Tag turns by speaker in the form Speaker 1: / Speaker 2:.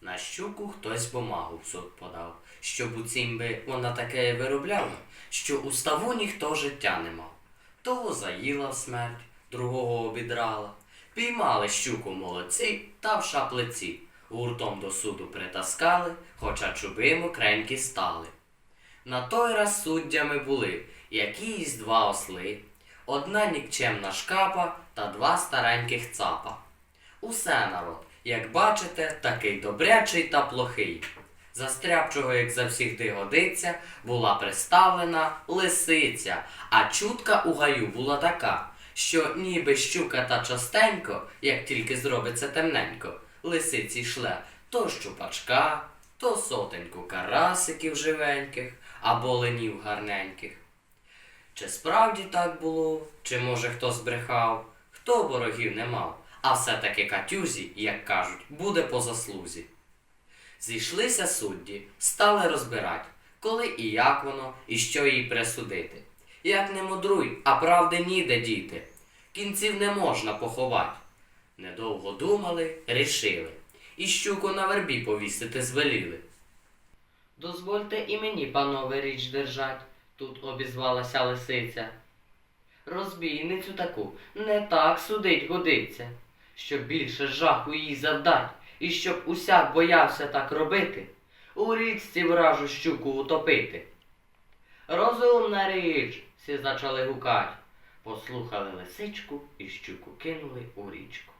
Speaker 1: На щуку хтось бумагу в суд подав, щоб у цім би вона таке виробляла, що у ставу ніхто життя не мав. Того заїла в смерть, другого обідрала. Піймали щуку молодці та в шаплиці. Гуртом до суду притаскали, хоча чуби мокренькі стали. На той раз суддями були якісь два осли, одна нікчемна шкапа та два стареньких цапа. Усе народ, як бачите, такий добрячий та плохий. Застряпчого, як завсігди годиться, була приставлена лисиця, а чутка у гаю була така, що ніби щука та частенько, як тільки зробиться темненько, лисиці шле то щупачка, то сотеньку карасиків живеньких або ленів гарненьких. Чи справді так було, чи може хто збрехав, хто ворогів не мав, а все-таки Катюзі, як кажуть, буде по заслузі. Зійшлися судді, стали розбирать, коли і як воно, і що їй присудити. Як не мудруй, а правди ніде діти. Кінців не можна поховать. Недовго думали, рішили. І щуку на вербі повісити звеліли. Дозвольте і мені, панове, річ держать, тут обізвалася лисиця. Розбійницю таку не так судить годиться, щоб більше жаху їй завдать, і щоб усяк боявся так робити, у річці вражу щуку утопити. Розумна річ, всі зачали гукать. Послухали лисичку і щуку кинули у річку.